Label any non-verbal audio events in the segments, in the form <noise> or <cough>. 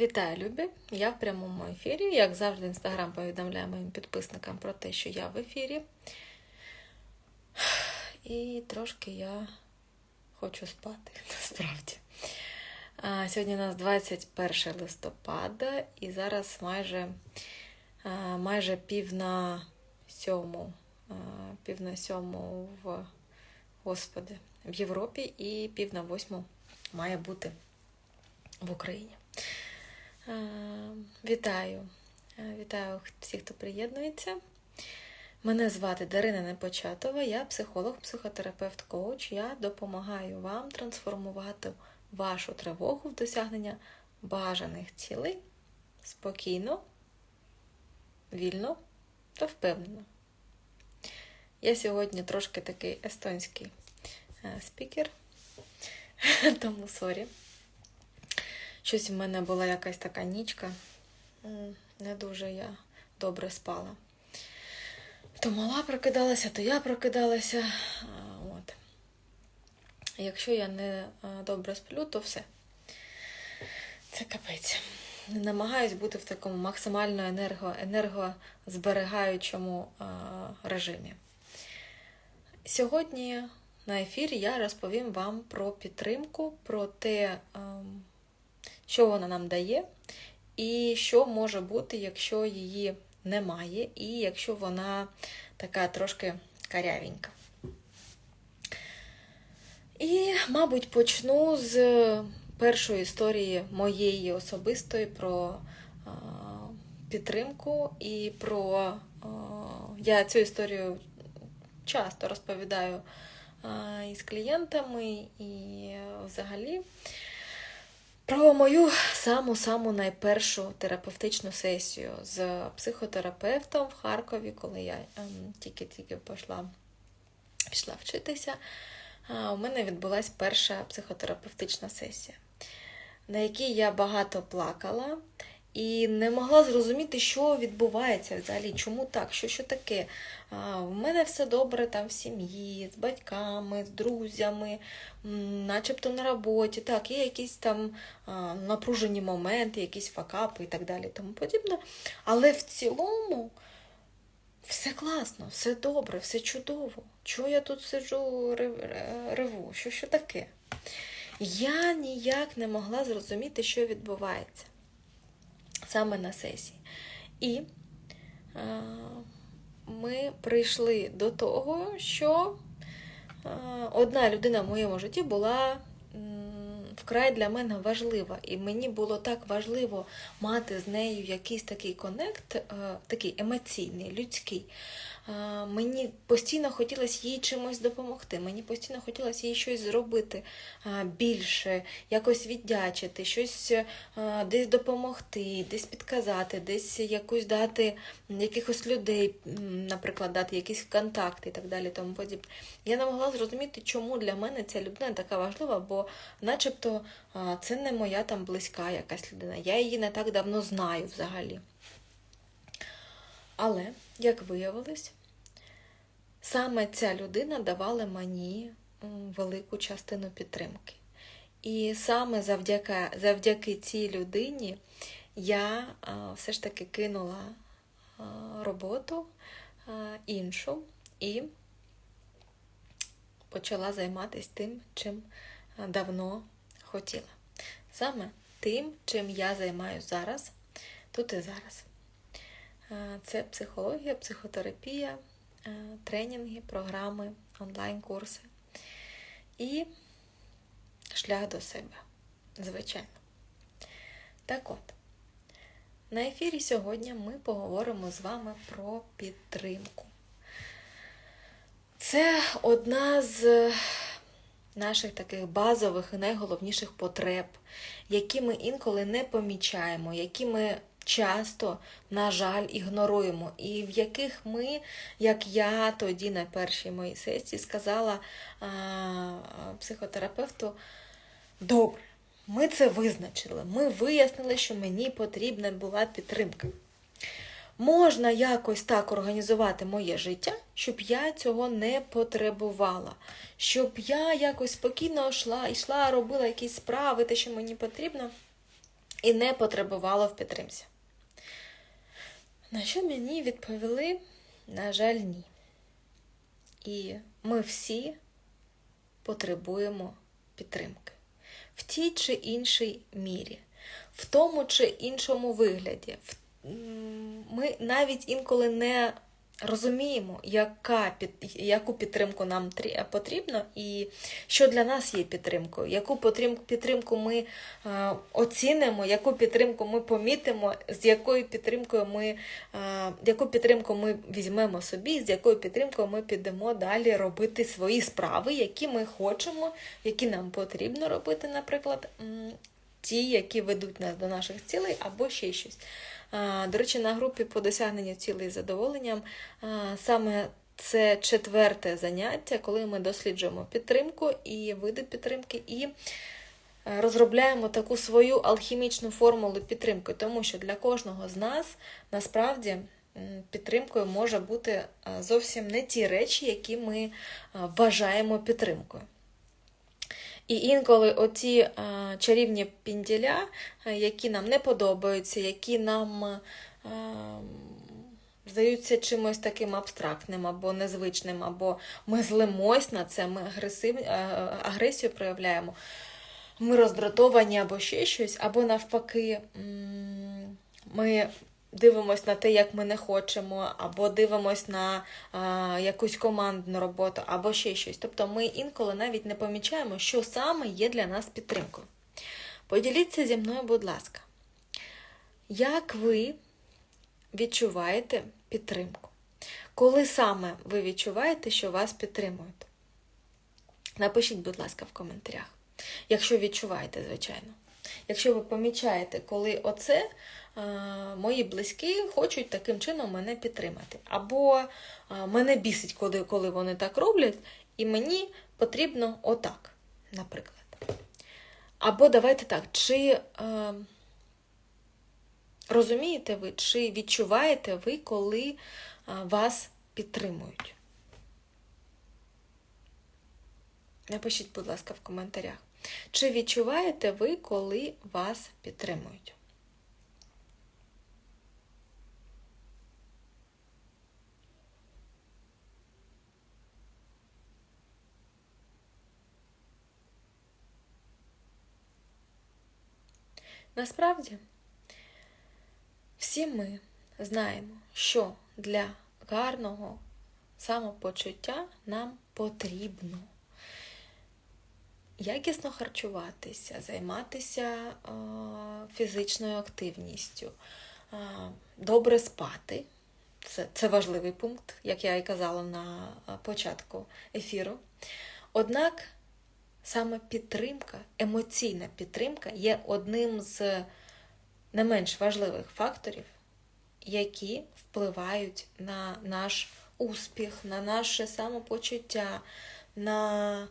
Вітаю, любі! Я в прямому ефірі. Як завжди, інстаграм повідомляє моїм підписникам про те, що я в ефірі. І трошки я хочу спати, <laughs> насправді. Сьогодні у нас 21 листопада, і зараз майже, майже пів на сьому, пів на сьому в Господи, в Європі і пів на восьму має бути в Україні. Е, Вітаю. Е, Вітаю всіх, хто приєднується. Мене звати Дарина Непочатова, я психолог, психотерапевт, коуч. Я допомагаю вам трансформувати вашу тривогу в досягнення бажаних цілей спокійно, вільно та впевнено. Я сьогодні трошки такий естонський е, спікер, <laughs> тому сорі. Щось в мене була якась така нічка. Не дуже я добре спала. То мала прокидалася, то я прокидалася. От. Якщо я не добре сплю, то все. Це капець. Намагаюсь бути в такому максимально енерго, енергозберігаючому режимі. Сьогодні на ефірі я розповім вам про підтримку, про те, ем, що вона нам дає, і що може бути, якщо її немає, і якщо вона така трошки карявенька. І, мабуть, почну з першої історії моєї особистої про підтримку і про. Я цю історію часто розповідаю із клієнтами і взагалі. Про мою саму-саму найпершу терапевтичну сесію з психотерапевтом в Харкові, коли я ем, тільки-тільки пішла, пішла вчитися, у мене відбулася перша психотерапевтична сесія, на якій я багато плакала і не могла зрозуміти, що відбувається взагалі, чому так, що що таке. А, У мене все добре там в сім'ї, з батьками, з друзями, начебто на роботі. Так, є якісь там а, напружені моменти, якісь факапи і так далі, тому подібне. Але в цілому все класно, все добре, все чудово. Чого я тут сиджу, рев- реву? Що, що таке? Я ніяк не могла зрозуміти, що відбувається саме на сесії. І е, ми прийшли до того, що е, одна людина в моєму житті була вкрай для мене важлива. І мені було так важливо мати з нею якийсь такий конект, е, такий емоційний, людський. Е, Мені постійно хотілося їй чимось допомогти, мені постійно хотілося їй щось зробити е, більше, якось віддячити, щось е, десь допомогти, десь підказати, десь якусь дати якихось людей, наприклад, дати якісь контакти і так далі. Тому подібне. Я не могла зрозуміти, чому для мене ця людина така важлива, бо начебто це не моя там близька якась людина. Я її не так давно знаю взагалі. Але, як виявилось, саме ця людина давала мені велику частину підтримки. І саме завдяки, завдяки цій людині я все ж таки кинула роботу іншу і почала займатися тим, чим давно хотіла. Саме тим, чим я займаюся зараз, тут і зараз. Е, Це психологія, психотерапія, е, тренінги, програми, онлайн-курси і шлях до себе, звичайно. Так от, на ефірі сьогодні ми поговоримо з вами про підтримку. Це одна з наших таких базових і найголовніших потреб, які ми інколи не помічаємо, які ми часто, на жаль, ігноруємо, і в яких ми, як я тоді на першій моїй сесії сказала а, психотерапевту, добре, ми це визначили, ми вияснили, що мені потрібна була підтримка. Можна якось так організувати моє життя, щоб я цього не потребувала, щоб я якось спокійно йшла, йшла, робила якісь справи, те, що мені потрібно, і не потребувало в підтримці. На що мені відповіли, на жаль, ні. І ми всі потребуємо підтримки в тій чи іншій мірі, в тому чи іншому вигляді. Ми навіть інколи не розуміємо, яка під, яку підтримку нам трі- потрібно і що для нас є підтримкою, яку підтримку ми е, оцінимо, яку підтримку ми помітимо, з якою підтримкою ми, е, яку підтримку ми візьмемо собі, з якою підтримкою ми підемо далі робити свої справи, які ми хочемо, які нам потрібно робити, наприклад, ті, які ведуть нас до наших цілей, або ще щось. До речі, на групі по досягненню цілей задоволенням саме це четверте заняття, коли ми досліджуємо підтримку і види підтримки, і е, розробляємо таку свою алхімічну формулу підтримки, тому що для кожного з нас насправді підтримкою може бути зовсім не ті речі, які ми вважаємо підтримкою. І інколи оці е, чарівні пінділя, е, які нам не подобаються, які нам е, здаються чимось таким абстрактним або незвичним, або ми злимось на це, ми агресив, агресію проявляємо, ми роздратовані або ще щось, або навпаки, ми дивимось на те, як ми не хочемо, або дивимось на а, якусь командну роботу, або ще щось. Тобто ми інколи навіть не помічаємо, що саме є для нас підтримкою. Поділіться зі мною, будь ласка, як ви відчуваєте підтримку? Коли саме ви відчуваєте, що вас підтримують? Напишіть, будь ласка, в коментарях, якщо відчуваєте, звичайно. Якщо ви помічаєте, коли оце мої близькі хочуть таким чином мене підтримати. Або мене бісить, коли, коли вони так роблять, і мені потрібно отак, наприклад. Або давайте так, чи е, розумієте ви, чи відчуваєте ви, коли вас підтримують? Напишіть, будь ласка, в коментарях. Чи відчуваєте ви, коли вас підтримують? Насправді, всі ми знаємо, що для гарного самопочуття нам потрібно якісно харчуватися, займатися фізичною активністю, добре спати. Це, це важливий пункт, як я і казала на початку ефіру. Однак саме підтримка, емоційна підтримка є одним з не менш важливих факторів, які впливають на наш успіх, на наше самопочуття, на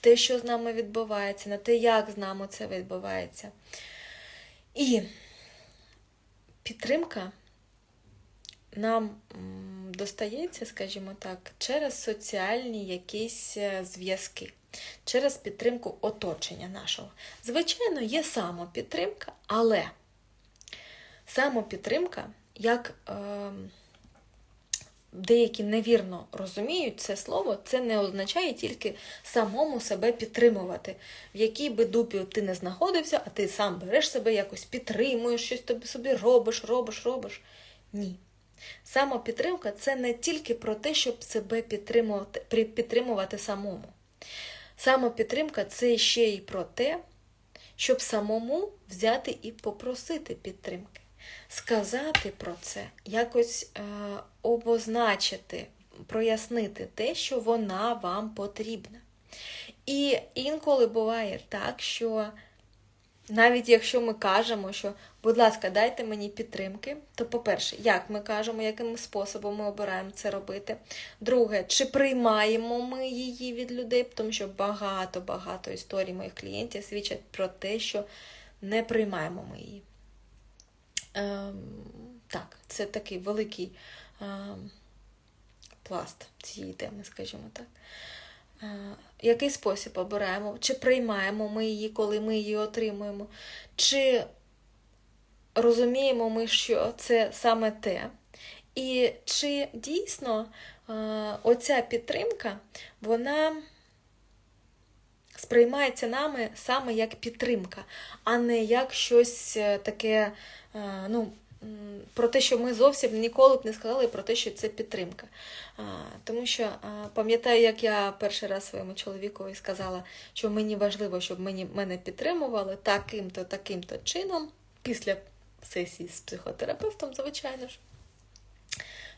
те, що з нами відбувається, на те, як з нами це відбувається. І підтримка нам достається, скажімо так, через соціальні якісь е, зв'язки, через підтримку оточення нашого. Звичайно, є самопідтримка, але самопідтримка, як е, деякі невірно розуміють це слово, це не означає тільки самому себе підтримувати. В якій би дупі ти не знаходився, а ти сам береш себе якось підтримуєш, щось тобі собі робиш, робиш, робиш. Ні. Самопідтримка це не тільки про те, щоб себе підтримувати, підтримувати самому. Самопідтримка це ще й про те, щоб самому взяти і попросити підтримки сказати про це, якось е, обозначити, прояснити те, що вона вам потрібна. І інколи буває так, що навіть якщо ми кажемо, що, будь ласка, дайте мені підтримки, то, по-перше, як ми кажемо, яким способом ми обираємо це робити. Друге, чи приймаємо ми її від людей, тому що багато-багато історій моїх клієнтів свідчать про те, що не приймаємо ми її. Ем, так, це такий великий ем, пласт цієї теми, скажімо так. е, який спосіб обираємо, чи приймаємо ми її, коли ми її отримуємо, чи розуміємо ми, що це саме те. І чи дійсно е, оця підтримка, вона сприймається нами саме як підтримка, а не як щось е, таке, ну, про те, що ми зовсім ніколи б не сказали про те, що це підтримка. Тому що пам'ятаю, як я перший раз своєму чоловікові сказала, що мені важливо, щоб мені, мене підтримували таким-то, таким-то чином, після сесії з психотерапевтом, звичайно ж.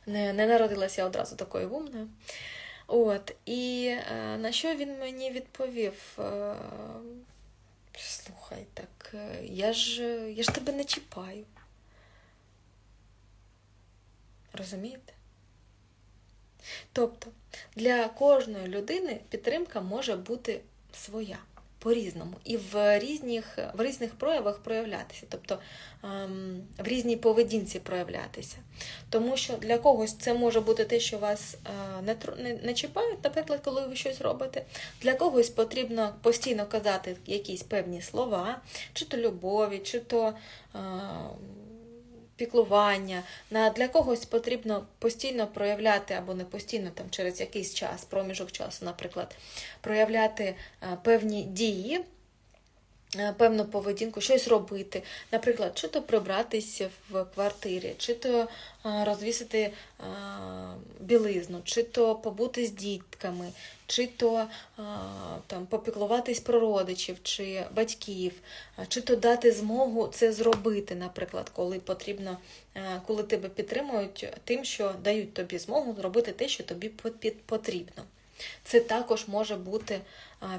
Не, не народилася я одразу такою умною. От, і е, на що він мені відповів? Е, Слухай, так е, я ж, я ж тебе не чіпаю. Розумієте? Тобто для кожної людини підтримка може бути своя по-різному і в різних, в різних проявах проявлятися, тобто ем, в різній поведінці проявлятися. Тому що для когось це може бути те, що вас е, не, не, не чіпають, наприклад, коли ви щось робите. Для когось потрібно постійно казати якісь певні слова, чи то любові, чи то. Піклування. На, для когось потрібно постійно проявляти, або не постійно, там, через якийсь час, проміжок часу, наприклад, проявляти е, певні дії. Е, Певну поведінку, щось робити, наприклад, чи то прибратися в квартирі, чи то е, розвісити е, білизну, чи то побути з дітками, чи то там, попіклуватись про родичів чи батьків, чи то дати змогу це зробити, наприклад, коли потрібно, коли тебе підтримують тим, що дають тобі змогу зробити те, що тобі потрібно. Це також може бути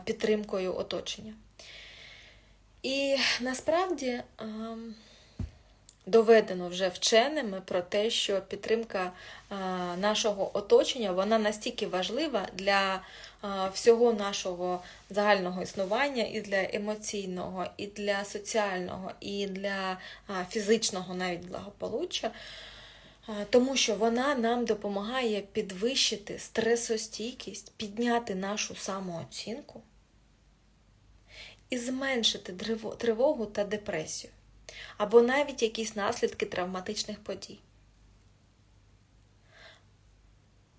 підтримкою оточення. І насправді ем, доведено вже вченими про те, що підтримка е, нашого оточення вона настільки важлива для е, всього нашого загального існування, і для емоційного, і для соціального, і для е, фізичного навіть благополуччя. Тому що вона нам допомагає підвищити стресостійкість, підняти нашу самооцінку і зменшити тривогу та депресію, або навіть якісь наслідки травматичних подій.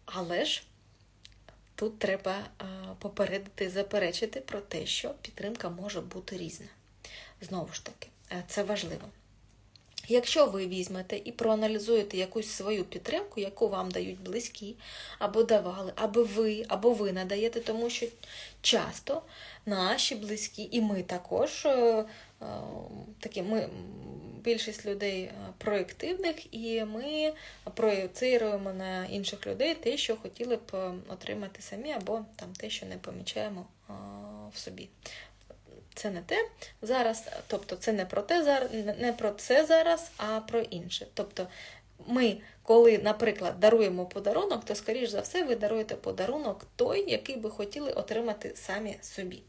Але ж тут треба попередити і заперечити про те, що підтримка може бути різна. Знову ж таки, е, це важливо. Якщо ви візьмете і проаналізуєте якусь свою підтримку, яку вам дають близькі, або давали, або ви, або ви надаєте, тому що часто наші близькі, і ми також, е, е, такі, ми, більшість людей е, проєктивних, і ми проєцируємо на інших людей те, що хотіли б отримати самі, або там, те, що не помічаємо в собі це не те зараз, тобто це не про те не про це зараз, а про інше. Тобто ми, коли, наприклад, даруємо подарунок, то, скоріш за все, ви даруєте подарунок той, який би хотіли отримати самі собі.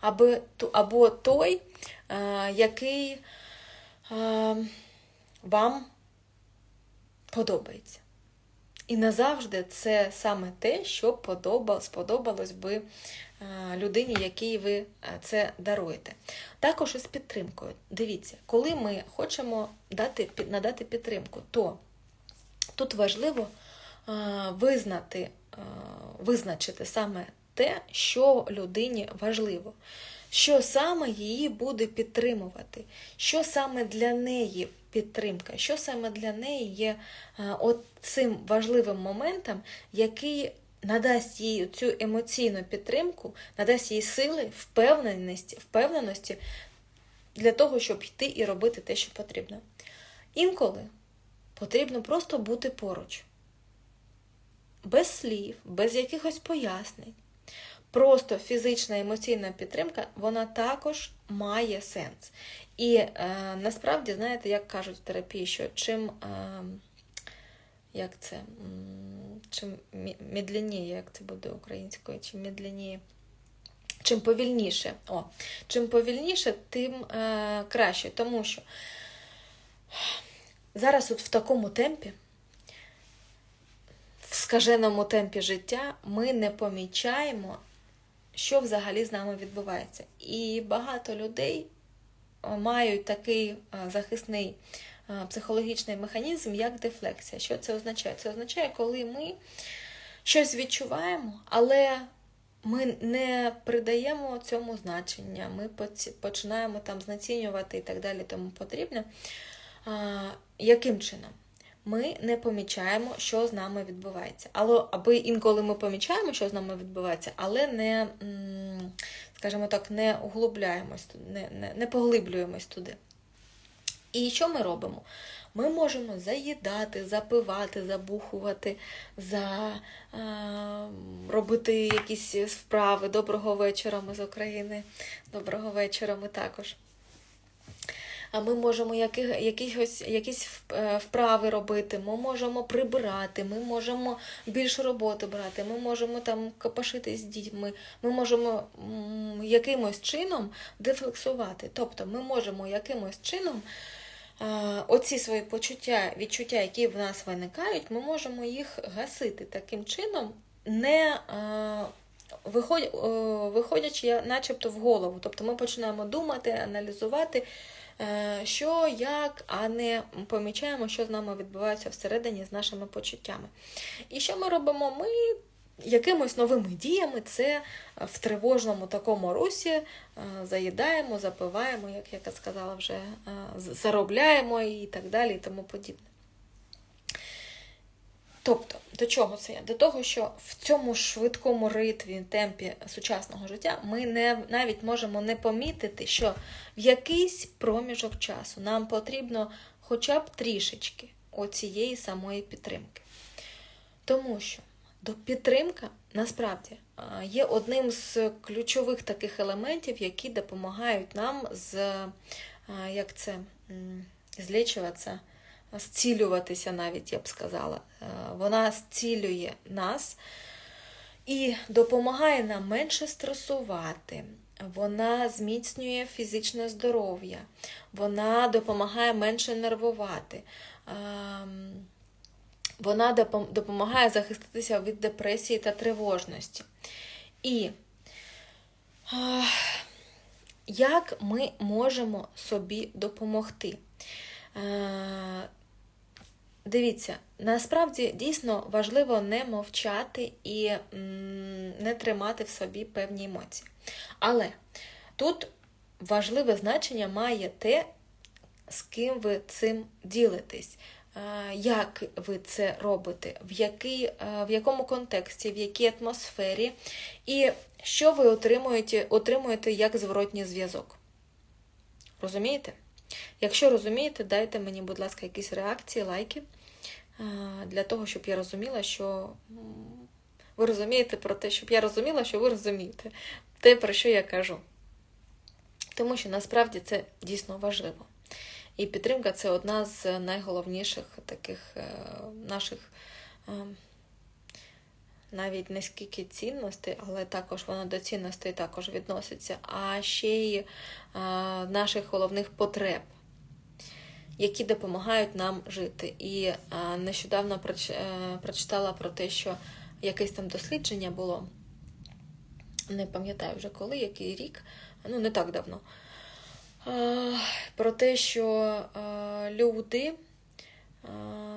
Або, або той, е, який е, вам подобається. І назавжди це саме те, що подоба, сподобалось би людині, якій ви е, це даруєте. Також із підтримкою. Дивіться, коли ми хочемо дати, надати підтримку, то тут важливо е, визнати, е, визначити саме те, що людині важливо, що саме її буде підтримувати, що саме для неї підтримка, що саме для неї є е, от цим важливим моментом, який надасть їй цю емоційну підтримку, надасть їй сили, впевненості, впевненості для того, щоб йти і робити те, що потрібно. Інколи потрібно просто бути поруч, без слів, без якихось пояснень. Просто фізична емоційна підтримка, вона також має сенс. І е, насправді, знаєте, як кажуть в терапії, що чим, е, як це, чим медленніє, як це буде українською, чим медленніє, чим повільніше. О, чим повільніше, тим е, краще. Тому що зараз от в такому темпі, в скаженому темпі життя, ми не помічаємо що взагалі з нами відбувається. І багато людей е, мають такий е, захисний психологічний механізм, як дефлексія. Що це означає? Це означає, коли ми щось відчуваємо, але ми не придаємо цьому значення, ми починаємо там знецінювати і так далі, тому потрібно. Яким чином? Ми не помічаємо, що з нами відбувається. Але аби інколи ми помічаємо, що з нами відбувається, але не, скажімо так, не углубляємось, не, не, не поглиблюємось туди. І що ми робимо? Ми можемо заїдати, запивати, забухувати, за, е, робити якісь вправи. Доброго вечора ми з України. Доброго вечора ми також. А ми можемо які, якісь, е, вправи робити, ми можемо прибирати, ми можемо більше роботи брати, ми можемо там копашити з дітьми, ми можемо якимось чином дефлексувати. Тобто ми можемо якимось чином оці свої почуття, відчуття, які в нас виникають, ми можемо їх гасити таким чином, не виходячи начебто в голову. Тобто ми починаємо думати, аналізувати. Е, що, як, а не помічаємо, що з нами відбувається всередині з нашими почуттями. І що ми робимо? Ми якимось новими діями це в тривожному такому русі е, заїдаємо, запиваємо, як я сказала, вже е, заробляємо і так далі, і тому подібне. Тобто, до чого це я? До того, що в цьому швидкому ритмі, темпі сучасного життя ми не, навіть можемо не помітити, що в якийсь проміжок часу нам потрібно хоча б трішечки оцієї самої підтримки. Тому що до підтримка насправді є одним з ключових таких елементів, які допомагають нам з як це, злічуватися зцілюватися навіть, я б сказала. Вона зцілює нас і допомагає нам менше стресувати. Вона зміцнює фізичне здоров'я, вона допомагає менше нервувати, вона допомагає захиститися від депресії та тривожності. І як ми можемо собі допомогти? Дивіться, насправді дійсно важливо не мовчати і не тримати в собі певні емоції. Але тут важливе значення має те, з ким ви цим ділитесь, як ви це робите, в який, в якому контексті, в якій атмосфері, і що ви отримуєте, отримуєте як зворотній зв'язок. Розумієте? Якщо розумієте, дайте мені, будь ласка, якісь реакції, лайки, для того, щоб я розуміла, що ви розумієте про те, щоб я розуміла, що ви розумієте те, про що я кажу. Тому що насправді це дійсно важливо. І підтримка це одна з найголовніших таких е, наших е, навіть не скільки цінностей, але також вона до цінностей також відноситься, а ще й е, наших головних потреб, які допомагають нам жити. І нещодавно прочитала про те, що якесь там дослідження було, не пам'ятаю вже коли, який рік, ну не так давно. Про те, що люди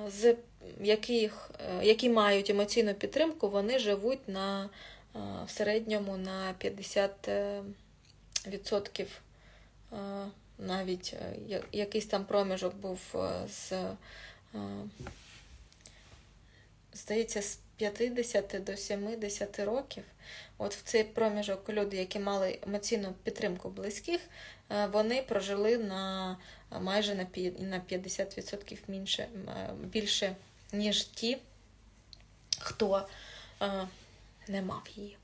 з яких, які мають емоційну підтримку, вони живуть на, в середньому на 50% навіть якийсь там проміжок був з, здається, з 50 до 70 років. От в цей проміжок люди, які мали емоційну підтримку близьких, вони прожили на майже на 50% більше, більше, ніж ті, хто не мав її.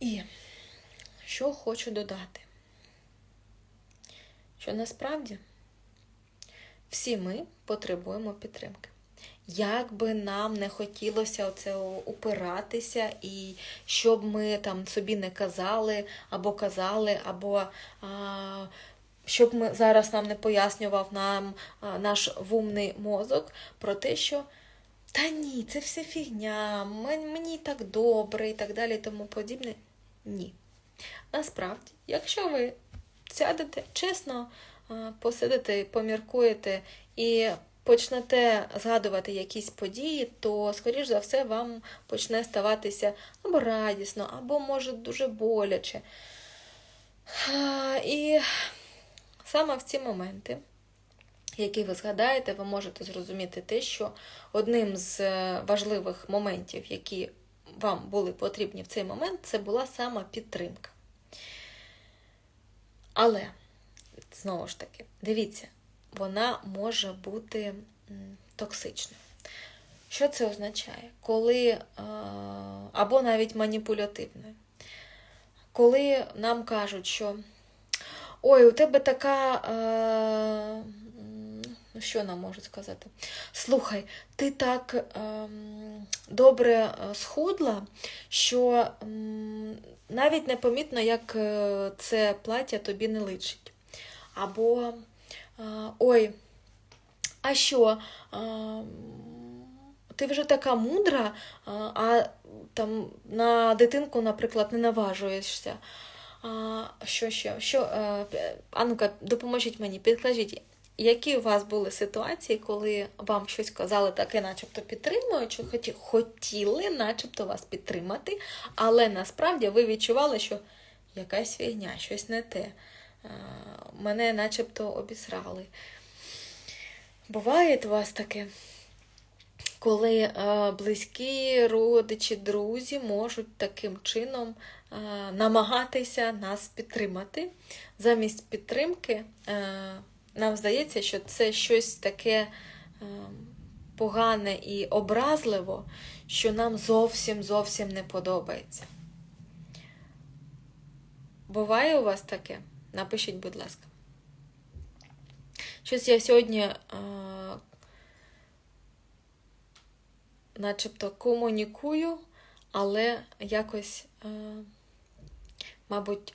І що хочу додати? Що насправді всі ми потребуємо підтримки. Як би нам не хотілося оце упиратися, і щоб ми там собі не казали, або казали, або а, щоб ми зараз нам не пояснював нам а, наш вумний мозок про те, що та ні, це все фігня, мені так добре і так далі, тому подібне. Ні. Насправді, якщо ви сядете чесно, посидите, поміркуєте і почнете згадувати якісь події, то, скоріш за все, вам почне ставатися або радісно, або, може, дуже боляче. І саме в ці моменти, які ви згадаєте, ви можете зрозуміти те, що одним з е, важливих моментів, які вам були потрібні в цей момент, це була саме підтримка. Але, знову ж таки, дивіться, вона може бути токсичною. Що це означає? Коли, е, або навіть маніпулятивною. Коли нам кажуть, що ой, у тебе така. Е, ну, що нам можуть сказати? Слухай, ти так ем, добре е, схудла, що навіть непомітно, як е, це плаття тобі не личить. Або е, ой, а що? ти вже така мудра, а, там на дитинку, наприклад, не наважуєшся. А, що ще? Що, е, а ну-ка, допоможіть мені, підкажіть, які у вас були ситуації, коли вам щось казали таке, начебто підтримуючи, хоті, хотіли начебто вас підтримати, але насправді ви відчували, що якась фігня, щось не те. Е, Мене начебто обісрали. Буває у вас таке? коли е, близькі родичі, друзі можуть таким чином е, намагатися нас підтримати. Замість підтримки нам здається, що це щось таке погане і образливо, що нам зовсім зовсім не подобається. Буває у вас таке? Напишіть, будь ласка. Щось я сьогодні е, начебто комунікую, але якось, е, мабуть,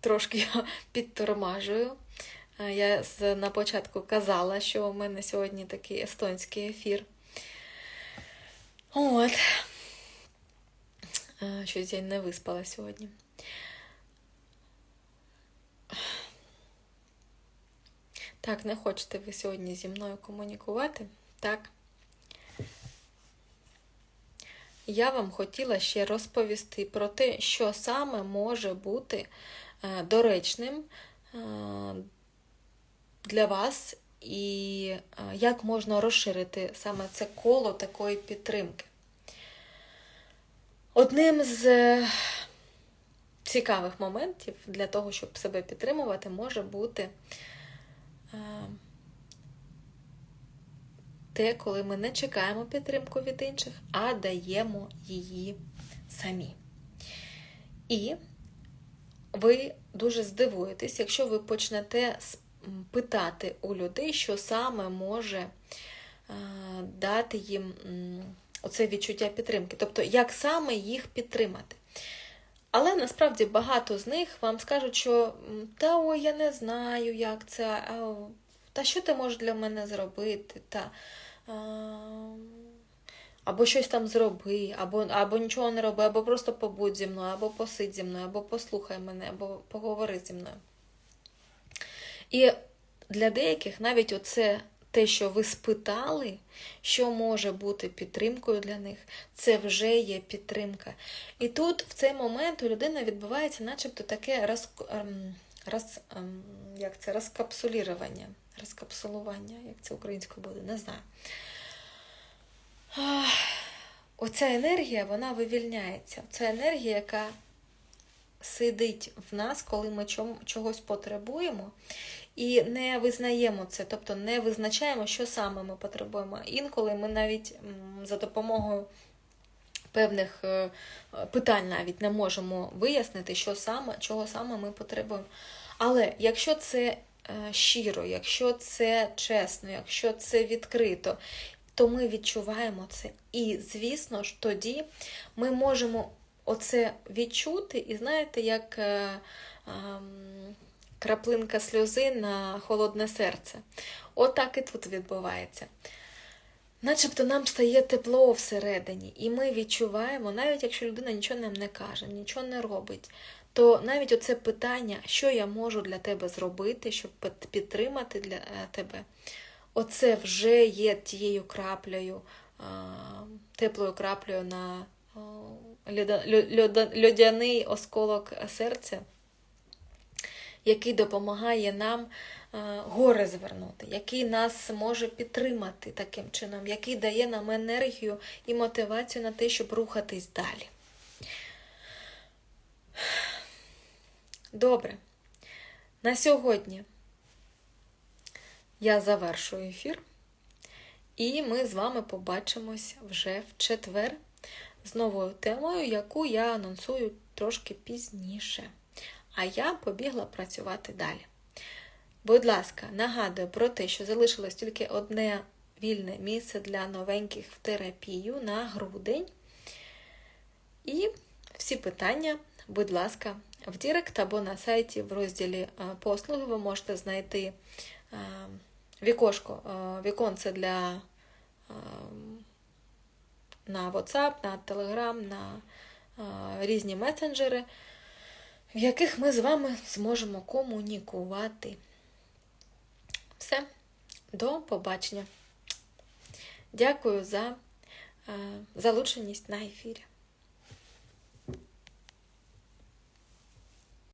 трошки я <laughs> підтормажую. Е, Я на початку казала, що у мене сьогодні такий естонський ефір. От. Е, Щось я не виспала сьогодні. Так, не хочете ви сьогодні зі мною комунікувати? Так. Я вам хотіла ще розповісти про те, що саме може бути е, доречним е, для вас і е, як можна розширити саме це коло такої підтримки. Одним з цікавих моментів для того, щоб себе підтримувати, може бути те, коли ми не чекаємо підтримку від інших, а даємо її самі. І ви дуже здивуєтесь, якщо ви почнете питати у людей, що саме може дати їм оце відчуття підтримки, тобто як саме їх підтримати. Але насправді багато з них вам скажуть, що та ой, я не знаю, як це, та що ти можеш для мене зробити, та, або щось там зроби, або, або нічого не роби, або просто побудь зі мною, або посидь зі мною, або послухай мене, або поговори зі мною. І для деяких навіть оце те, що ви спитали, що може бути підтримкою для них, це вже є підтримка. І тут в цей момент у людини відбувається начебто таке роз, ем, роз, ем, як це, розкапсулірування, розкапсулування, як це українською буде, не знаю. Оця енергія, вона вивільняється. Це енергія, яка сидить в нас, коли ми чогось потребуємо, і не визнаємо це, тобто не визначаємо, що саме ми потребуємо. Інколи ми навіть за допомогою певних е, питань навіть не можемо вияснити, що саме, чого саме ми потребуємо. Але якщо це е, щиро, якщо це чесно, якщо це відкрито, то ми відчуваємо це. І, звісно ж, тоді ми можемо оце відчути, і знаєте, як е, ем, краплинка сльози на холодне серце. Отак і тут відбувається. начебто нам стає тепло всередині, і ми відчуваємо, навіть якщо людина нічого нам не каже, нічого не робить, то навіть оце питання, що я можу для тебе зробити, щоб підтримати для е, тебе, оце вже є тією краплею, теплою краплею на льодяний осколок серця, який допомагає нам е, гори звернути, який нас може підтримати таким чином, який дає нам енергію і мотивацію на те, щоб рухатись далі. Добре. На сьогодні я завершую ефір, і ми з вами побачимось вже в четвер з новою темою, яку я анонсую трошки пізніше. А я побігла працювати далі. Будь ласка, нагадую про те, що залишилось тільки одне вільне місце для новеньких в терапію на грудень. І всі питання, будь ласка, в Дірект або на сайті в розділі е, послуги ви можете знайти е, вікошко, е, віконце для на WhatsApp, на Telegram, на е, різні месенджери, в яких ми з вами зможемо комунікувати. Все, до побачення. Дякую за е, залученість на ефірі.